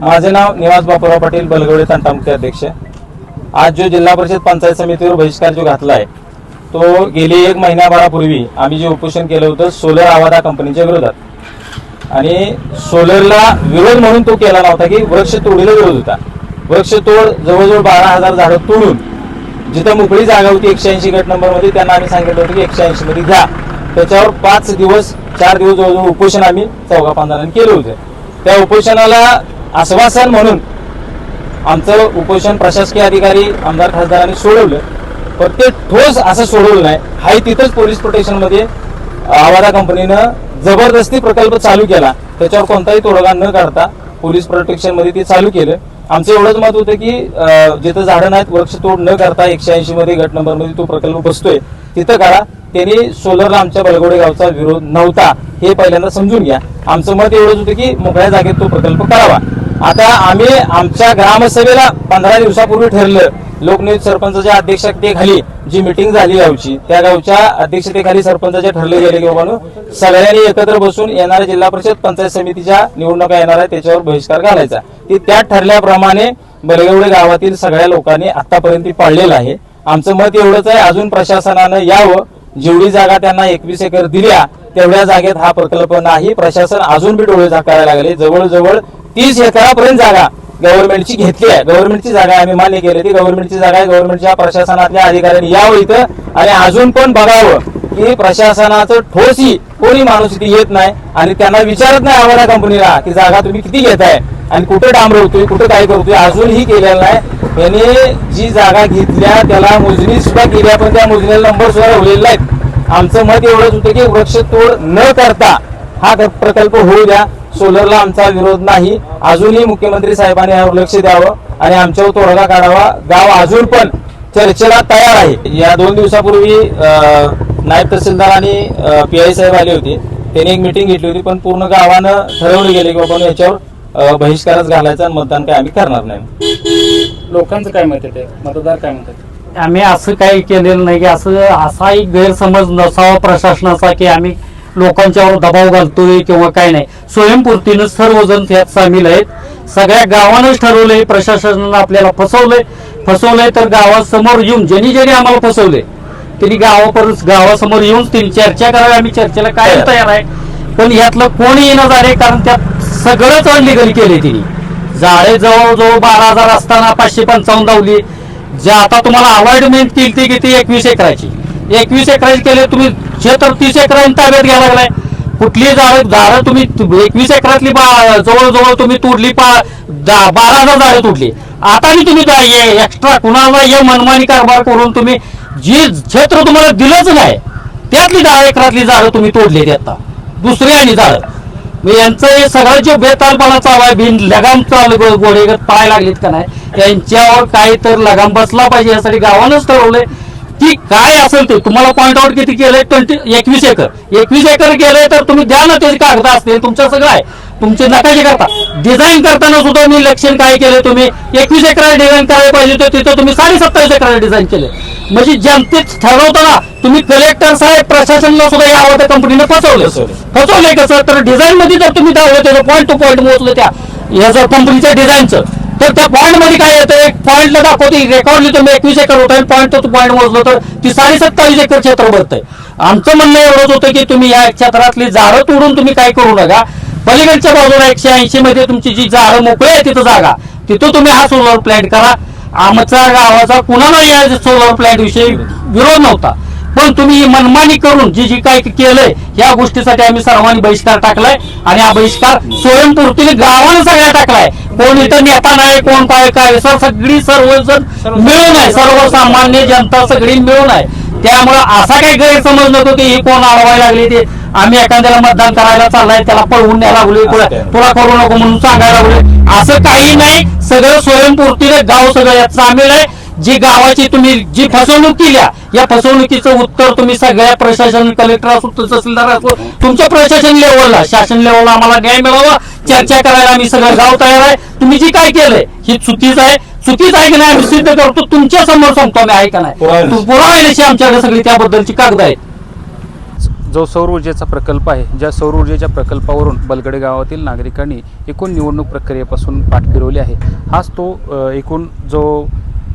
माझे नाव निवास बापूराव पाटील बलगवडे तंटामुख्य अध्यक्ष. आज जो जिल्हा परिषद पंचायत समितीवर बहिष्कार जो घातला आहे तो गेली एक महिन्याभरापूर्वी आम्ही जे उपोषण केलं होतं सोलर आवादा कंपनीच्या विरोधात. आणि सोलरला विरोध म्हणून तो केला नव्हता की वृक्ष तोडीला विरोध होता. वृक्ष तोड जवळजवळ बारा हजार झाडं तोडून जिथं मोकळी जागा होती एकशे ऐंशी गट नंबरमध्ये त्यांना आम्ही सांगितलं होतं की एकशे ऐंशी मध्ये घ्या त्याच्यावर पाच दिवस चार दिवस जवळजवळ उपोषण आम्ही चौघा पांजरांनी केलं होतं. त्या उपोषणाला आश्वासन म्हणून आमचं उपोषण प्रशासकीय अधिकारी आमदार खासदारांनी सोडवलं. पण ते ठोस असं सोडवलं नाही. हाही तिथंच पोलीस प्रोटेक्शनमध्ये आवारा कंपनीनं जबरदस्ती प्रकल्प चालू केला. त्याच्यावर कोणताही तोडगा न काढता पोलीस प्रोटेक्शनमध्ये ते चालू केलं. आमचं एवढंच मत होतं की जिथं झाडं नाहीत वृक्ष तोड न करता एकशे ऐंशी मध्ये गट नंबरमध्ये तो प्रकल्प बसतोय. तिथं करा त्यांनी सोलरला आमच्या बलगोडे गावचा विरोध नव्हता. हे पहिल्यांदा समजून घ्या. आमचं मत एवढंच होतं की मोकळ्या जागेत तो प्रकल्प करावा. आता आम्ही आमच्या ग्रामसभेला पंधरा दिवसापूर्वी ठरलं लोकनियुक्त सरपंचाच्या अध्यक्षतेखाली जी मिटिंग झाली गावची त्या गावच्या अध्यक्षतेखाली सरपंचाचे ठरले गेले की सगळ्यांनी एकत्र बसून येणाऱ्या जिल्हा परिषद पंचायत समितीच्या निवडणुका येणार आहे त्याच्यावर बहिष्कार घालायचा. ती त्यात ठरल्याप्रमाणे बलगवडे गावातील सगळ्या लोकांनी आतापर्यंत पाळलेलं आहे. आमचं मत एवढंच आहे अजून प्रशासनानं यावं. जेवढी जागा त्यांना एकवीस एकर दिल्या तेवढ्या जागेत हा प्रकल्प नाही. प्रशासन अजून बी डोळे झाकायला लागले. जवळजवळ तीस एकरापर्यंत जागा गव्हर्नमेंटची घेतली आहे. गव्हर्नमेंटची जागा आहे, आम्ही मान्य केली ती गव्हर्नमेंटची जागा आहे. गव्हर्नमेंटच्या प्रशासनातल्या अधिकाऱ्यांनी यावं इथं. आणि अजून पण बघावं की प्रशासनाचं ठोसी कोणी माणूस इथे येत नाही आणि त्यांना विचारत नाही आम्हाला कंपनीला की जागा तुम्ही किती घेताय आणि कुठे डांबरवतोय कुठे काय करतोय अजूनही केलेलं नाही. याने जी जागा घेतल्या त्याला मोजणी सुद्धा केल्या पण त्या मोजणीला नंबर सुद्धा ठेवलेला आहेत आमचं मत एवढंच होतं की वृक्षतोड न करता हा प्रकल्प होऊ द्या. सोलरला आमचा विरोध नाही. अजूनही मुख्यमंत्री साहेबांनी यावर लक्ष द्यावं आणि आमच्यावर तोडगा काढावा. गाव अजून पण चर्चेला तयार आहे. या दोन दिवसापूर्वी नायब तहसीलदार आणि पी आय साहेब आले होते. त्यांनी एक मिटिंग घेतली होती पण पूर्ण गावानं ठरवलं गेले की बाबा याच्यावर बहिष्कारच घालायचा आणि मतदान काय आम्ही करणार नाही. लोकांचं काय मत आहे ते? मतदार काय म्हणतात? आम्ही असं काही केलेलं नाही की असं असाही गैरसमज नसावा प्रशासनाचा की आम्ही लोकांच्यावर दबाव घालतोय किंवा काय नाही. स्वयंपूर्तीनं सर्वजण त्यात सामील आहेत. सगळ्या गावानंच ठरवलंय प्रशासनानं आपल्याला फसवलंय. फसवलंय तर गावासमोर येऊन ज्यांनी ज्यांनी आम्हाला फसवलंय त्यांनी गावापर्यंत गावासमोर येऊन त्यांनी चर्चा करावी. आम्ही चर्चेला काय तयार आहे. पण यातलं कोणी येणं झाले कारण त्यात सगळंच अनलिगल केले तिने. जाळे जवळजवळ बारा हजार असताना पाचशे पंचावन्न लावली जे आता तुम्हाला अवॉइडमेंट केली ती किती एकवीस एकराची. एकवीस एकराची केले तुम्ही क्षेत्र तीस एकरांनी ताब्यात घ्यायला लागलाय. कुठली झाडं झाडं तुम्ही एकवीस एकरातली बा- जवळजवळ तुम्ही तोडली पा बारा हजार झाडं तोडली. आता मी तुम्ही एक्स्ट्रा कुणाला ये मनमानी कारभार करून तुम्ही जी क्षेत्र तुम्हाला दिलंच नाही त्यातली दहा एकरातली झाडं तुम्ही तोडलेली आता. दुसरी आणि झाडं मग यांचं हे सगळं जे बेतालपणा चालू आहे बिन लगाम चालू गोडेगत पाय लागलेत का नाही यांच्यावर काही तर लगाम बसला पाहिजे यासाठी गावानंच ठरवलंय. की काय असेल ते? तुम्हाला पॉईंट आउट किती केलंय? ट्वेंटी एकवीस एकर. एकवीस एकर केलंय तर तुम्ही द्या ना त्याची कागद असतील. तुमचं सगळं आहे. तुमचे नकाशे करता. डिझाईन करताना सुद्धा मी लक्षण काय केलं तुम्ही? एकवीस एकर डिझाईन करायला पाहिजे तर तिथं तुम्ही साडे सत्तावीस एकर डिझाईन केले म्हणजे जनतेत ठरवताना तुम्ही कलेक्टर साहेब प्रशासनाला सुद्धा या आवडत्या कंपनीने फसवलं फसवलं. फसवलंय. कसं? तर डिझाईन मध्ये जर तुम्ही दावलं त्याचं पॉईंट टू पॉईंट मोजलं त्या याचं कंपनीच्या डिझाईनचं तर त्या पॉईंटमध्ये काय येतं? एक पॉईंटला दाखवते रेकॉर्डली तुम्ही एकवीस एकर होता पॉईंट तो पॉईंट मोजलो तर ती साडे सत्तावीस एकर क्षेत्र भरतंय. आमचं म्हणणं एवढंच होतं की तुम्ही या क्षेत्रातली झाडं तोडून तुम्ही काय करू नका. पलीकडच्या बाजूला एकशे ऐंशी मध्ये तुमची जी झाडं मोकळी आहे तिथं जागा. तिथं तुम्ही हा सोलर प्लॅन्ट करा. आमच्या गावाचा कुणाला या सोलर प्लॅन्ट विषयी विरोध नव्हता. पण तुम्ही मनमानी करून जी जी काय केलंय या गोष्टीसाठी आम्ही सर्वांनी बहिष्कार टाकलाय आणि हा बहिष्कार स्वयंपूर्तीने गावानं सगळ्या टाकलाय. कोण इथं नेता नाही कोण काय काय सर सगळी सर्वजण मिळून आहे. सर्वसामान्य जनता सगळी मिळून आहे. त्यामुळे असा काही गैरसमज नको की ही कोण अडवायला लागली ते. आम्ही एखाद्याला मतदान करायला चाललाय त्याला पळवून न्यायला लागलोय तुला तुला करू नको म्हणून सांगायला लागलोय. असं काही नाही. सगळं स्वयंपूर्तीने गाव सगळं यात सामील आहे. जी गावाची तुम्ही जी फसवणूक केल्या या फसवणुकीचं उत्तर तुम्ही सगळ्या प्रशासन कलेक्टर असो तहसीलदार असो तुमच्या प्रशासन लेवलला शासन लेवलला आम्हाला न्याय मिळावा चर्चा करायला आम्ही सगळं गाव तयार आहे. तुम्ही जी काय केलंय ही चुकीच आहे. चुकीच आहे की नाही आम्ही सिद्ध करतो तुमच्यासमोर सांगतो आम्ही आहे का नाही पुरावे. पुरावे आमच्याकडे सगळी त्याबद्दलची कागद आहेत. जो सौर ऊर्जेचा प्रकल्प आहे ज्या सौर ऊर्जेच्या प्रकल्पावरून बलगडे गावातील नागरिकांनी एकूण निवडणूक प्रक्रियेपासून पाठ फिरवली आहे. हाच तो एकूण जो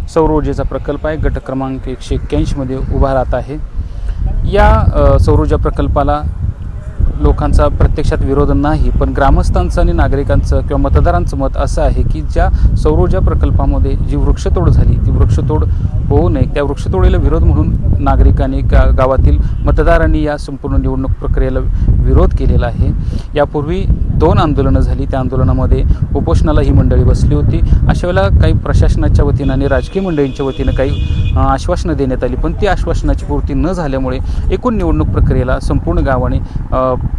सौर ऊर्जेचा प्रकल्प आहे. गट क्रमांक एकशे एक्क्याऐंशीमध्ये उभा राहत आहे. या सौरऊर्जा प्रकल्पाला लोकांचा प्रत्यक्षात विरोध नाही पण ग्रामस्थांचं आणि नागरिकांचं किंवा मतदारांचं मत असं आहे की ज्या सौरऊर्जा प्रकल्पामध्ये जी वृक्षतोड झाली ती वृक्षतोड होऊ नये. त्या वृक्षतोडीला विरोध म्हणून नागरिकांनी गा गावातील मतदारांनी या संपूर्ण निवडणूक प्रक्रियेला विरोध केलेला आहे. यापूर्वी दोन आंदोलनं झाली. त्या आंदोलनामध्ये उपोषणाला ही मंडळी बसली होती. अशा वेळेला काही प्रशासनाच्या वतीनं आणि राजकीय मंडळींच्या वतीनं काही आश्वासनं देण्यात आली. पण ती आश्वासनाची पूर्ती न झाल्यामुळे एकूण निवडणूक प्रक्रियेला संपूर्ण गावाने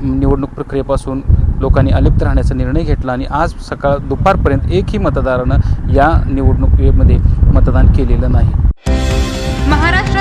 निवडणूक प्रक्रियेपासून लोकांनी अलिप्त राहण्याचा निर्णय घेतला आणि आज सकाळ दुपारपर्यंत एकही मतदारानं या निवडणुकीमध्ये मतदान केलेलं नाही.